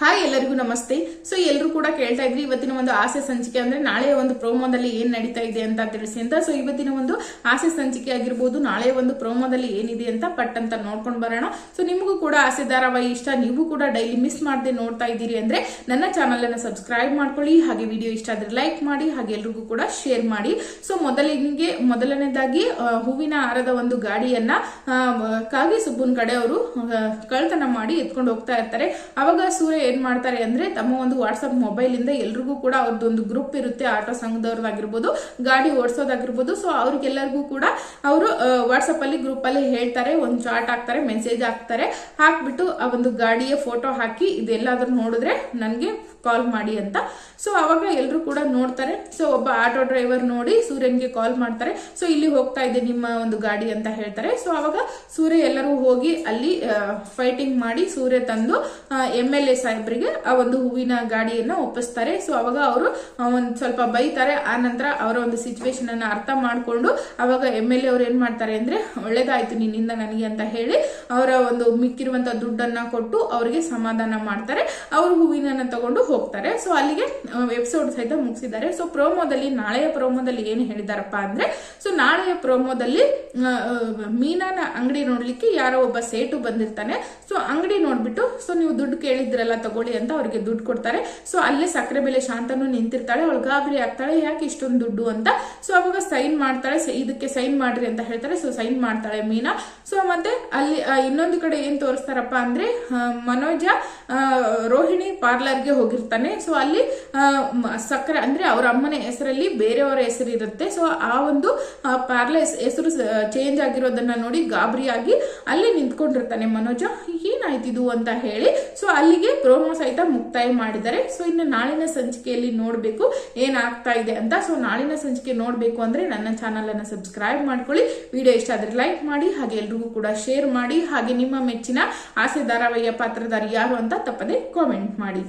Hi ಎಲ್ಲರಿಗೂ ನಮಸ್ತೆ. So ಎಲ್ಲರೂ ಕೂಡ ಕೇಳ್ತಾ ಇದ್ರಿ, ಇವತ್ತಿನ ಒಂದು ಆಸೆ ಸಂಚಿಕೆ ಅಂದ್ರೆ ನಾಳೆ ಒಂದು ಪ್ರೋಮೋದಲ್ಲಿ ಏನ್ ನಡೀತಾ ಇದೆ ಅಂತ ತಿಳಿಸಿ ಅಂತ. ಸೊ ಇವತ್ತಿನ ಒಂದು ಆಸೆ ಸಂಚಿಕೆ ಆಗಿರ್ಬೋದು ನಾಳೆ ಒಂದು ಪ್ರೋಮೋದಲ್ಲಿ ಏನಿದೆ ಅಂತ ಪಟ್ ಅಂತ ನೋಡ್ಕೊಂಡು ಬರೋಣ. ಸೊ ನಿಮಗೂ ಕೂಡ ಆಸೆ ಧಾರಾವಾಹಿ ಇಷ್ಟ, ನೀವು ಕೂಡ ಡೈಲಿ ಮಿಸ್ ಮಾಡದೆ ನೋಡ್ತಾ ಇದ್ದೀರಿ ಅಂದ್ರೆ ನನ್ನ ಚಾನಲ್ ಅನ್ನು ಸಬ್ಸ್ಕ್ರೈಬ್ ಮಾಡ್ಕೊಳ್ಳಿ, ಹಾಗೆ ವಿಡಿಯೋ ಇಷ್ಟ ಆದ್ರೆ ಲೈಕ್ ಮಾಡಿ, ಹಾಗೆ ಎಲ್ರಿಗೂ ಕೂಡ ಶೇರ್ ಮಾಡಿ. ಸೊ ಮೊದಲಿಗೆ, ಮೊದಲನೇದಾಗಿ ಹೂವಿನ ಹಾರದ ಒಂದು ಗಾಡಿಯನ್ನ ಕಾಗಿ ಸುಬ್ಬನ್ ಕಡೆ ಅವರು ಕಳ್ತನ ಮಾಡಿ ಎತ್ಕೊಂಡು ಹೋಗ್ತಾ ಇರ್ತಾರೆ. ಅವಾಗ ಸೂರ್ಯ ಏನ್ ಮಾಡ್ತಾರೆ ಅಂದ್ರೆ ತಮ್ಮ ಒಂದು ವಾಟ್ಸಪ್ ಮೊಬೈಲ್ ಇಂದ ಎಲ್ರಿಗೂ ಕೂಡ ಅವ್ರದ್ದೊಂದು ಗ್ರೂಪ್ ಇರುತ್ತೆ, ಆಟೋ ಸಂಘದವ್ರದ್ದಾಗಿರ್ಬೋದು, ಗಾಡಿ ಓಡಿಸೋದಾಗಿರ್ಬೋದು. ಸೊ ಅವ್ರಿಗೆಲ್ಲರಿಗೂ ಕೂಡ ಅವರು ವಾಟ್ಸಪ್ಪಲ್ಲಿ ಅಲ್ಲಿ ಗ್ರೂಪ್ ಅಲ್ಲಿ ಹೇಳ್ತಾರೆ, ಒಂದು ಚಾಟ್ ಹಾಕ್ತಾರೆ ಮೆಸೇಜ್ ಹಾಕ್ತಾರೆ. ಹಾಕ್ಬಿಟ್ಟು ಆ ಒಂದು ಗಾಡಿಯ ಫೋಟೋ ಹಾಕಿ, ಇದೆಲ್ಲಾದ್ರೂ ನೋಡಿದ್ರೆ ನನಗೆ ಕಾಲ್ ಮಾಡಿ ಅಂತ. ಸೊ ಅವಾಗ ಎಲ್ಲರೂ ಕೂಡ ನೋಡ್ತಾರೆ. ಸೊ ಒಬ್ಬ ಆಟೋ ಡ್ರೈವರ್ ನೋಡಿ ಸೂರ್ಯನ್ಗೆ ಕಾಲ್ ಮಾಡ್ತಾರೆ. ಸೊ ಇಲ್ಲಿ ಹೋಗ್ತಾ ಇದೆ ನಿಮ್ಮ ಒಂದು ಗಾಡಿ ಅಂತ ಹೇಳ್ತಾರೆ. ಸೊ ಅವಾಗ ಸೂರ್ಯ ಎಲ್ಲರೂ ಹೋಗಿ ಅಲ್ಲಿ ಫೈಟಿಂಗ್ ಮಾಡಿ ಸೂರ್ಯ ತಂದು ಎಂ ಎಲ್ ಎ ಸಾಹೇಬ್ರಿಗೆ ಆ ಒಂದು ಹೂವಿನ ಗಾಡಿಯನ್ನ ಒಪ್ಪಿಸ್ತಾರೆ. ಸೊ ಅವಾಗ ಅವರು ಒಂದು ಸ್ವಲ್ಪ ಬೈತಾರೆ. ಆ ನಂತರ ಅವರ ಒಂದು ಸಿಚುವೇಶನ್ ಅನ್ನ ಅರ್ಥ ಮಾಡಿಕೊಂಡು ಅವಾಗ ಎಂ ಎಲ್ ಎ ಅವ್ರು ಏನ್ ಮಾಡ್ತಾರೆ ಅಂದ್ರೆ, ಒಳ್ಳೇದಾಯ್ತು ನಿನ್ನಿಂದ ನನಗೆ ಅಂತ ಹೇಳಿ ಅವರ ಒಂದು ಮಿಕ್ಕಿರುವಂತ ದುಡ್ಡನ್ನ ಕೊಟ್ಟು ಅವರಿಗೆ ಸಮಾಧಾನ ಮಾಡ್ತಾರೆ. ಅವರು ಹೂವಿನ ತಗೊಂಡು ಹೋಗ್ತಾರೆ. ಸೊ ಅಲ್ಲಿಗೆ ಎಪಿಸೋಡ್ ಸಹಿತ ಮುಗಿಸಿದ್ದಾರೆ. ಸೊ ಪ್ರೋಮೋದಲ್ಲಿ ನಾಳೆಯ ಪ್ರೋಮೋದಲ್ಲಿ ಏನು ಹೇಳಿದಾರಪ್ಪ ಅಂದ್ರೆ ಸೊ ನಾಳೆಯ ಪ್ರೋಮೋದಲ್ಲಿ ಮೀನಾನ ಅಂಗಡಿ ನೋಡ್ಲಿಕ್ಕೆ ಯಾರೋ ಒಬ್ಬ ಸೇಟು ಬಂದಿರ್ತಾನೆ. ಸೊ ಅಂಗಡಿ ನೋಡ್ಬಿಟ್ಟು ಸೊ ನೀವು ದುಡ್ಡು ಕೇಳಿದ್ರಲ್ಲ, ತಗೊಳ್ಳಿ ಅಂತ ಅವ್ರಿಗೆ ದುಡ್ಡು ಕೊಡ್ತಾರೆ. ಸೊ ಅಲ್ಲೇ ಸಕ್ಕರೆ ಬೆಲೆ ಶಾಂತನು ನಿಂತಿರ್ತಾಳೆ. ಅವಳು ಗಾಬರಿ ಆಗ್ತಾಳೆ. ಯಾಕೆ ಇಷ್ಟೊಂದು ದುಡ್ಡು ಅಂತ. ಸೊ ಅವಾಗ ಸೈನ್ ಮಾಡ್ತಾಳೆ. ಇದಕ್ಕೆ ಸೈನ್ ಮಾಡ್ರಿ ಅಂತ ಹೇಳ್ತಾರೆ. ಸೊ ಸೈನ್ ಮಾಡ್ತಾಳೆ ಮೀನಾ. ಸೊ ಮತ್ತೆ ಅಲ್ಲಿ ಇನ್ನೊಂದು ಕಡೆ ಏನ್ ತೋರಿಸ್ತಾರಪ್ಪ ಅಂದ್ರೆ ಮನೋಜ ಮನೋಜ ಪಾರ್ಲರ್ ರೋಹಿಣಿ ಪಾರ್ಲರ್ಗೆ ಹೋಗಿರ್ತಾನೆ ಸೊ ಅಲ್ಲಿ ಸಕ್ಕರೆ, ಅಂದ್ರೆ ಅವ್ರ ಅಮ್ಮನ ಹೆಸರಲ್ಲಿ ಬೇರೆಯವರ ಹೆಸರು ಇರುತ್ತೆ. ಸೊ ಆ ಒಂದು ಪಾರ್ಲರ್ ಹೆಸರು ಚೇಂಜ್ ಆಗಿರೋದನ್ನ ನೋಡಿ ಗಾಬರಿಯಾಗಿ ಅಲ್ಲಿ ನಿಂತ್ಕೊಂಡಿರ್ತಾನೆ ಮನೋಜ. ಏನಾಯ್ತಿದು ಅಂತ ಹೇಳಿ. ಸೊ ಅಲ್ಲಿಗೆ ಪ್ರೋಮೋ ಸಹಿತ ಮುಕ್ತಾಯ ಮಾಡಿದ್ದಾರೆ. ಸೊ ಇನ್ನು ನಾಳಿನ ಸಂಚಿಕೆಯಲ್ಲಿ ನೋಡಬೇಕು ಏನಾಗ್ತಾ ಇದೆ ಅಂತ. ಸೊ ನಾಳಿನ ಸಂಚಿಕೆ ನೋಡಬೇಕು ಅಂದ್ರೆ ನನ್ನ ಚಾನಲ್ ಅನ್ನ ಸಬ್ಸ್ಕ್ರೈಬ್ ಮಾಡ್ಕೊಳ್ಳಿ. ವಿಡಿಯೋ ಇಷ್ಟ ಆದ್ರೆ ಲೈಕ್ ಮಾಡಿ, ಹಾಗೆ ಎಲ್ರಿಗೂ ಕೂಡ ಶೇರ್ ಮಾಡಿ, ಹಾಗೆ ನಿಮ್ಮ ಮೆಚ್ಚಿನ ಆಸೆ ಧಾರಾವಾಹಿಯ ಪಾತ್ರಧಾರಿ ಯಾರು ಅಂತ ತಪ್ಪದೆ ಕಾಮೆಂಟ್ ಮಾಡಿ.